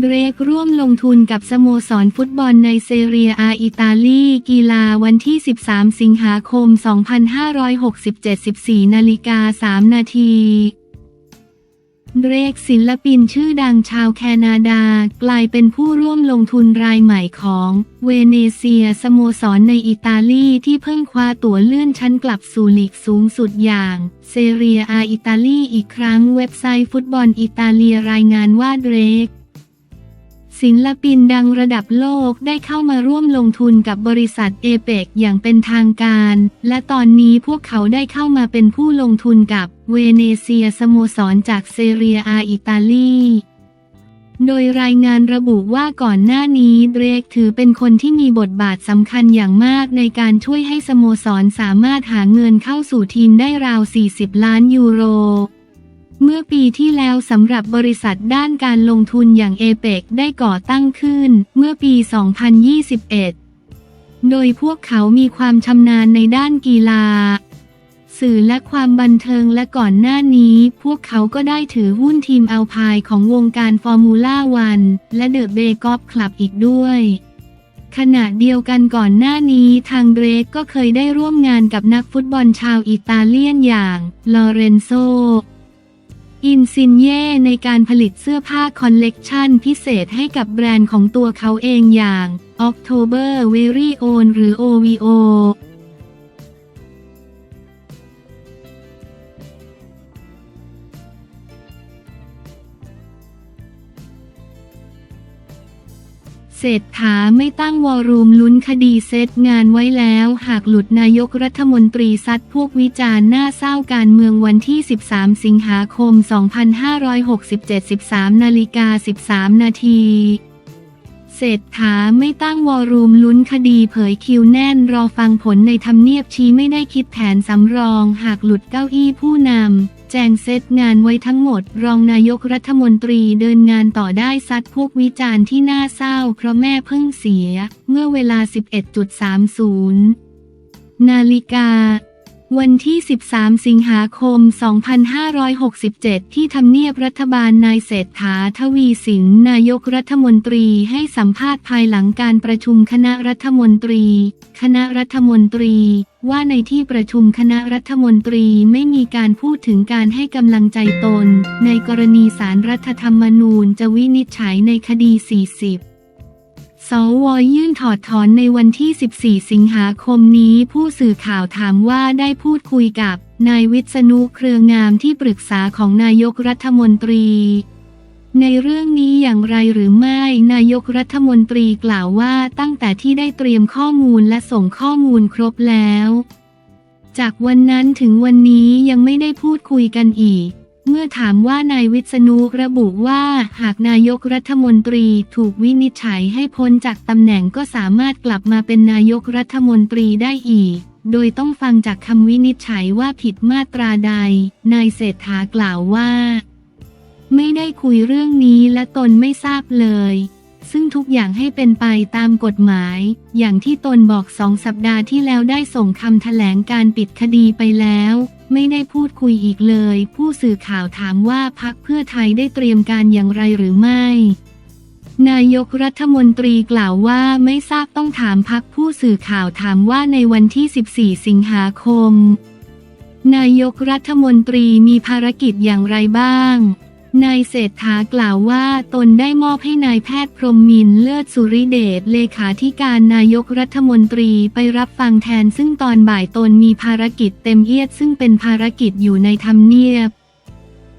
เบรกร่วมลงทุนกับสโมสรฟุตบอลในเซเรียอาอิตาลีกีฬาวันที่ 13 สิงหาคม 2567 14นาฬิกา 3 นาทีเบรกศิลปินชื่อดังชาวแคนาดา กลายเป็นผู้ร่วมลงทุนรายใหม่ของเวเนเซียสโมสรในอิตาลีที่เพิ่งคว้าตั๋วเลื่อนชั้นกลับสู่ลีกสูงสุดอย่างเซเรียอาอิตาลีอีกครั้งเว็บไซต์ฟุตบอลอิตาเลียรายงานว่าเดรก ศิลปินดังระดับโลกได้เข้ามาร่วมลงทุนกับบริษัทเอเปกอย่างเป็นทางการ และตอนนี้พวกเขาได้เข้ามาเป็นผู้ลงทุนกับเวเนเซียสโมสรจากเซเรียอาอิตาลีโดยรายงานระบุว่าก่อนหน้านี้เดรกถือเป็นคนที่มีบทบาทสำคัญอย่างมากในการช่วยให้สโมสรสามารถหาเงินเข้าสู่ทีมได้ราว 40 ล้านยูโร เมื่อปีที่แล้วสำหรับบริษัทด้านการลงทุนอย่างเอเปกได้ก่อตั้งขึ้นเมื่อปี 2021 โดยพวกเขามีความชำนาญในด้านกีฬา สื่อและความบันเทิงและก่อนหน้านี้ พวกเขาก็ได้ถือหุ้นทีมอัลพายของวงการฟอร์มูล่าวันและเดอะเบกอฟคลับอีกด้วยขณะเดียวกันก่อนหน้านี้ทางเบรกก็เคยได้ร่วมงานกับนักฟุตบอลชาวอิตาเลียนอย่างลอเรนโซ อินซินเย่ในการผลิตเสื้อผ้าคอลเลกชันพิเศษให้กับแบรนด์ของตัวเขาเองอย่าง October Very Own หรือ OVO เศรษฐาไม่ตั้งวอรูมลุ้นคดีเซตงานไว้แล้ว หากหลุดนายกรัฐมนตรีซัดพวกวิจารณ์หน้าเศร้าการเมืองวันที่ 13 สิงหาคม 2567 13นาฬิกา 13 นาทีเศรษฐาไม่ตั้งวอรูมลุ้นคดีเผยคิวแน่นรอฟังผลในทำเนียบชี้ไม่ได้คิดแผนสำรองหากหลุดเก้าอี้ผู้นำ แจงเซตงานไว้ทั้งหมด รองนายกรัฐมนตรีเดินงานต่อได้ซัดพวกวิจารณ์ที่น่าเศร้า เพราะแม่เพิ่งเสีย เมื่อเวลา 11.30 นาฬิกา วันที่ 13 สิงหาคม 2567 ที่ทำเนียบรัฐบาลนายเศรษฐาทวีสินนายกรัฐมนตรีให้สัมภาษณ์ภายหลังการประชุมคณะรัฐมนตรี คณะรัฐมนตรี ว่าในที่ประชุมคณะรัฐมนตรีไม่มีการพูดถึงการให้กำลังใจตน ในกรณีสารรัฐธรรมนูญจะวินิจฉัยในคดี 40 สวยื่นถอดถอนในวันที่ 14 สิงหาคมนี้ ผู้สื่อข่าวถามว่าได้พูดคุยกับ นายวิษณุเครืองามที่ปรึกษาของนายกรัฐมนตรี ในเรื่องนี้อย่างไรหรือไม่ นายกรัฐมนตรีกล่าวว่าตั้งแต่ที่ได้เตรียมข้อมูลและส่งข้อมูลครบแล้ว จากวันนั้นถึงวันนี้ยังไม่ได้พูดคุยกันอีก เมื่อถามว่านายวิษณุระบุว่าหากนายกรัฐมนตรีถูกวินิจฉัยให้พ้นจากตำแหน่งก็สามารถกลับมาเป็นนายกรัฐมนตรีได้อีก โดยต้องฟังจากคำวินิจฉัยว่าผิดมาตราใด นายเศรษฐากล่าวว่า ไม่ได้คุยเรื่องนี้และตนไม่ทราบเลย ซึ่งทุกอย่างให้เป็นไปตามกฎหมาย อย่างที่ตนบอกสองสัปดาห์ที่แล้วได้ส่งคำแถลงการปิดคดีไปแล้ว ไม่ได้พูดคุยอีกเลย ผู้สื่อข่าวถามว่าพักเพื่อไทยได้เตรียมการอย่างไรหรือไม่ นายกรัฐมนตรีกล่าวว่าไม่ทราบต้องถามพักผู้สื่อข่าวถามว่าในวันที่ 14 สิงหาคม นายกรัฐมนตรีมีภารกิจอย่างไรบ้าง นายเศรษฐากล่าวว่าตนได้มอบให้นายแพทย์พรหมมินเลิศสุริเดชเลขาธิการนายกรัฐมนตรีไปรับฟังแทน ซึ่งตอนบ่ายตนมีภารกิจเต็มเอียด ซึ่งเป็นภารกิจอยู่ในทำเนียบ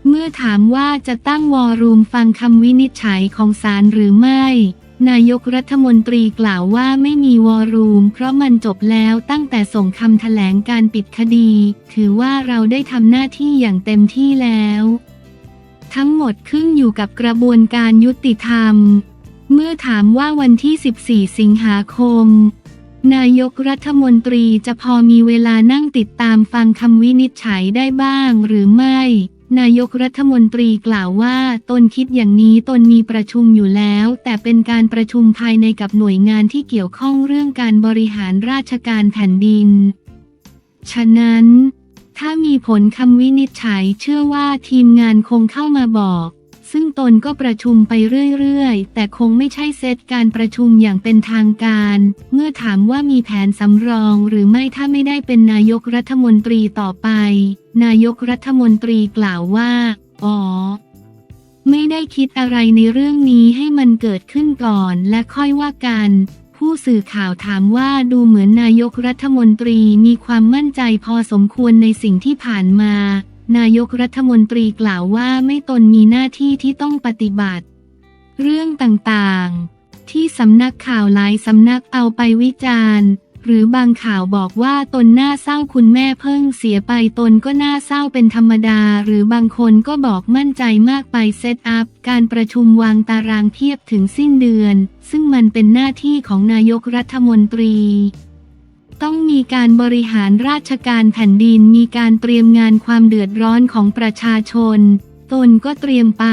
เมื่อถามว่าจะตั้งวอรูมฟังคำวินิจฉัยของศาลหรือไม่ นายกรัฐมนตรีกล่าวว่าไม่มีวอรูม เพราะมันจบแล้วตั้งแต่ส่งคำแถลงการปิดคดี ถือว่าเราได้ทำหน้าที่อย่างเต็มที่แล้ว ทั้งหมดขึ้นอยู่กับกระบวนการยุติธรรม เมื่อถามว่าวันที่ 14 สิงหาคม นายกรัฐมนตรีจะพอมีเวลานั่งติดตามฟังคำวินิจฉัยได้บ้างหรือไม่ นายกรัฐมนตรีกล่าวว่าตนคิดอย่างนี้ตนมีประชุมอยู่แล้ว แต่เป็นการประชุมภายในกับหน่วยงานที่เกี่ยวข้องเรื่องการบริหารราชการแผ่นดิน ฉะนั้น ถ้ามีผลคำวินิจฉัยเชื่อว่าทีมงานคงเข้ามาบอก ซึ่งตนก็ประชุมไปเรื่อยๆ แต่คงไม่ใช่เซตการประชุมอย่างเป็นทางการ เมื่อถามว่ามีแผนสำรองหรือไม่ถ้าไม่ได้เป็นนายกรัฐมนตรีต่อไป นายกรัฐมนตรีกล่าวว่า อ๋อ ไม่ได้คิดอะไรในเรื่องนี้ให้มันเกิดขึ้นก่อนและค่อยว่ากัน ผู้สื่อข่าวถามว่าดูเหมือนนายกรัฐมนตรีมีความมั่นใจพอสมควรในสิ่งที่ผ่านมา นายกรัฐมนตรีกล่าวว่าไม่ตนมีหน้าที่ที่ต้องปฏิบัติ เรื่องต่างๆ ที่สำนักข่าวหลายสำนักเอาไปวิจารณ์ หรือบางข่าวบอกว่าตนน่าเศร้าคุณแม่เพิ่งเสียไปตนก็น่าเศร้าเป็นธรรมดา หรือบางคนก็บอกมั่นใจมากไปเซตอัพ การประชุมวางตารางเพียบถึงสิ้นเดือน ซึ่งมันเป็นหน้าที่ของนายกรัฐมนตรีต้องมีการบริหารราชการแผ่นดินมีการเตรียมงานความเดือดร้อนของประชาชน ตนก็เตรียมไป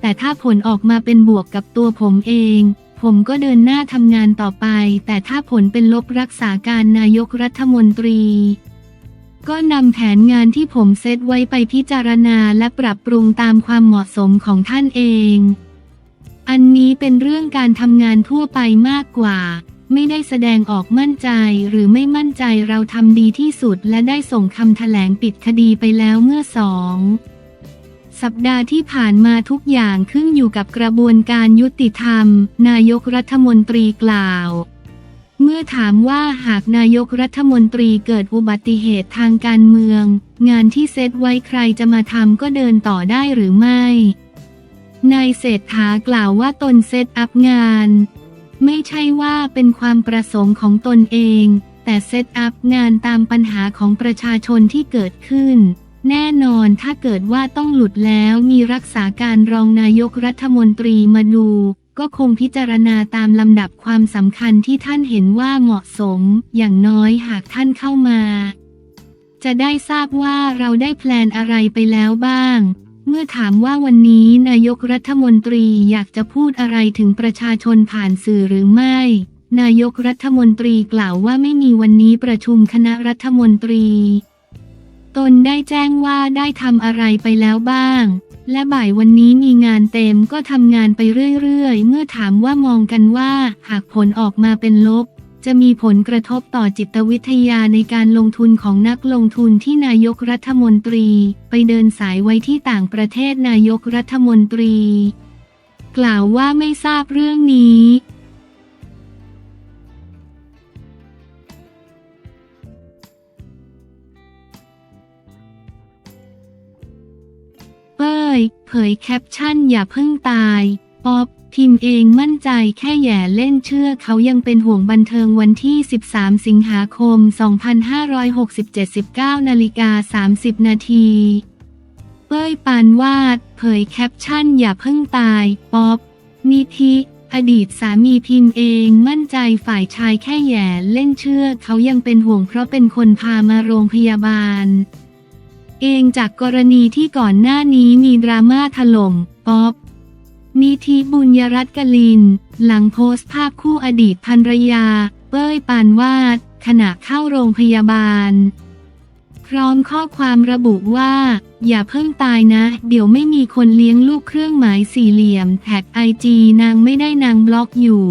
แต่ถ้าผลออกมาเป็นบวกกับตัวผมเอง ผมก็เดินหน้าทำงานต่อไป แต่ถ้าผลเป็นลบรักษาการนายกรัฐมนตรี ก็นำแผนงานที่ผมเซตไว้ไปพิจารณาและปรับปรุงตามความเหมาะสมของท่านเอง อันนี้เป็นเรื่องการทำงานทั่วไปมากกว่า ไม่ได้แสดงออกมั่นใจหรือไม่มั่นใจเราทำดีที่สุดและได้ส่งคำแถลงปิดคดีไปแล้วเมื่อสอง สัปดาห์ที่ผ่านมาทุกอย่างขึ้นอยู่กับกระบวนการยุติธรรม นายกรัฐมนตรีกล่าว เมื่อถามว่าหากนายกรัฐมนตรีเกิดอุบัติเหตุทางการเมือง งานที่เซตไว้ใครจะมาทำก็เดินต่อได้หรือไม่ นายเศรษฐากล่าวว่าตนเซตอัพงาน ไม่ใช่ว่าเป็นความประสงค์ของตนเอง แต่เซตอัพงานตามปัญหาของประชาชนที่เกิดขึ้น แน่นอนถ้าเกิดว่าต้องหลุดแล้วมีรักษาการรองนายกรัฐมนตรีมาดู ก็คงพิจารณาตามลำดับความสำคัญที่ท่านเห็นว่าเหมาะสม อย่างน้อยหากท่านเข้ามา จะได้ทราบว่าเราได้แพลนอะไรไปแล้วบ้าง เมื่อถามว่าวันนี้นายกรัฐมนตรีอยากจะพูดอะไรถึงประชาชนผ่านสื่อหรือไม่ นายกรัฐมนตรีกล่าวว่าไม่มีวันนี้ประชุมคณะรัฐมนตรี ตนได้แจ้งว่าได้ทำอะไรไปแล้วบ้าง และบ่ายวันนี้มีงานเต็มก็ทำงานไปเรื่อยๆ เมื่อถามว่ามองกันว่า หากผลออกมาเป็นลบ จะมีผลกระทบต่อจิตวิทยาในการลงทุนของนักลงทุนที่นายกรัฐมนตรี ไปเดินสายไว้ที่ต่างประเทศนายกรัฐมนตรี กล่าวว่าไม่ทราบเรื่องนี้ ป้ย เผยแคปชั่นอย่าเพิ่งตายป๊อบพิมพ์เองมั่นใจแค่แย่เล่นเชื่อเขายังเป็นห่วงบันเทิงวันที่ 13 สิงหาคม 2567 19นาฬิกา 30 นาที เป้ยปานวาด เผยแคปชั่นอย่าเพิ่งตาย ป๊อบนิธิอดีตสามีพิมพ์เองมั่นใจฝ่ายชายแค่แย่เล่นเชื่อเขายังเป็นห่วงเพราะเป็นคนพามาโรงพยาบาล เองจากกรณีที่ก่อนหน้านี้มีดราม่าถล่มป๊อบนิธิบุญยรัตน์กลิน หลังโพสต์ภาพคู่อดีตภรรยา เป้ยปานวาด ขณะเข้าโรงพยาบาล พร้อมข้อความระบุว่า อย่าเพิ่งตายนะ เดี๋ยวไม่มีคนเลี้ยงลูกเครื่องหมายสี่เหลี่ยม แท็กไอจีนางไม่ได้นางบล็อกอยู่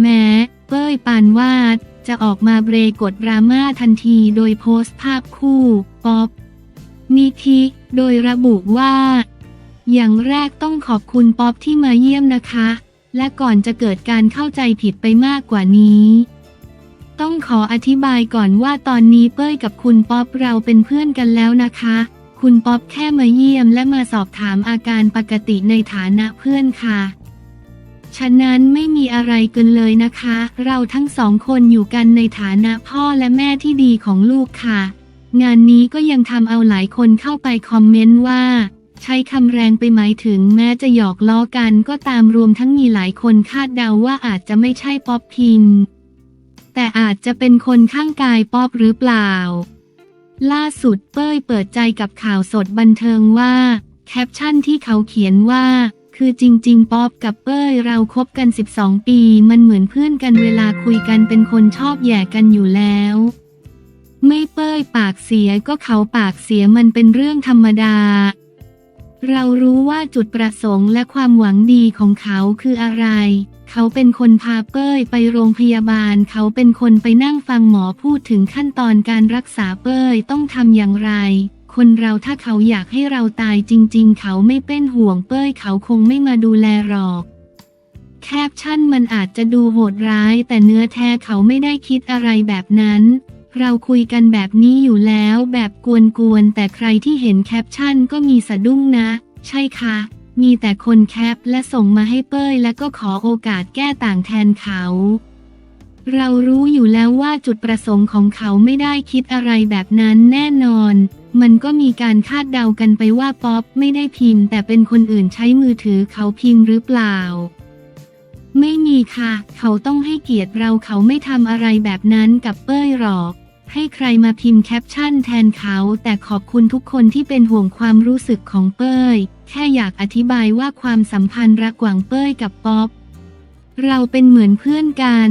แม้เป้ยปานวาด จะออกมาเบรกดดราม่าทันทีโดยโพสต์ภาพคู่ ป๊อบ นิธิ โดยระบุว่า อย่างแรกต้องขอบคุณป๊อปที่มาเยี่ยมนะคะ และก่อนจะเกิดการเข้าใจผิดไปมากกว่านี้ ต้องขออธิบายก่อนว่าตอนนี้เป้ยกับคุณป๊อปเราเป็นเพื่อนกันแล้วนะคะ คุณป๊อปแค่มาเยี่ยมและมาสอบถามอาการปกติในฐานะเพื่อนค่ะ ฉะนั้นไม่มีอะไรเกินเลยนะคะ เราทั้งสองคนอยู่กันในฐานะพ่อและแม่ที่ดีของลูกค่ะ งานนี้ก็ยังทำเอาหลายคนเข้าไปคอมเมนต์ว่า ใช้คำแรงไปหมายถึงแม้จะหยอกล้อกันก็ตามรวมทั้งมีหลายคนคาดเดาว่าอาจจะไม่ใช่ป๊อปพิมแต่อาจจะเป็นคนข้างกายป๊อปหรือเปล่า ล่าสุดเป้ยเปิดใจกับข่าวสดบันเทิงว่า แคปชั่นที่เขาเขียนว่า คือจริง ๆ ป๊อปกับเป้ยเราคบกัน 12 ปี มันเหมือนเพื่อนกันเวลาคุยกันเป็นคนชอบแย่กันอยู่แล้ว ไม่เป้ยปากเสียก็เขาปากเสียมันเป็นเรื่องธรรมดา เรารู้ว่าจุดประสงค์และความหวังดีของเขาคืออะไร เขาเป็นคนพาเป้ยไปโรงพยาบาล เขาเป็นคนไปนั่งฟังหมอพูดถึงขั้นตอนการรักษาเป้ยต้องทำอย่างไร คนเราถ้าเขาอยากให้เราตายจริง ๆ เขาไม่เป็นห่วงเป้ยเขาคงไม่มาดูแลหรอกแคปชั่นมันอาจจะดูโหดร้าย แต่เนื้อแท้เขาไม่ได้คิดอะไรแบบนั้น เราคุยกันแบบนี้อยู่แล้วแบบกวนๆ แต่ใครที่เห็นแคปชั่นก็มีสะดุ้งนะ ใช่ค่ะ มีแต่คนแคปและส่งมาให้เป้ย และก็ขอโอกาสแก้ต่างแทนเขา เรารู้อยู่แล้วว่าจุดประสงค์ของเขาไม่ได้คิดอะไรแบบนั้นแน่นอน มันก็มีการคาดเดากันไปว่าป๊อปไม่ได้พิมพ์ แต่เป็นคนอื่นใช้มือถือเขาพิมพ์หรือเปล่า ไม่มีค่ะ เขาต้องให้เกียรติเราเขาไม่ทำอะไรแบบนั้นกับเป้ยหรอก ให้ใครมาพิมพ์แคปชั่นแทนเขา แต่ขอบคุณทุกคนที่เป็นห่วงความรู้สึกของเป้ย แค่อยากอธิบายว่าความสัมพันธ์ระหว่างเป้ยกับป๊อป เราเป็นเหมือนเพื่อนกัน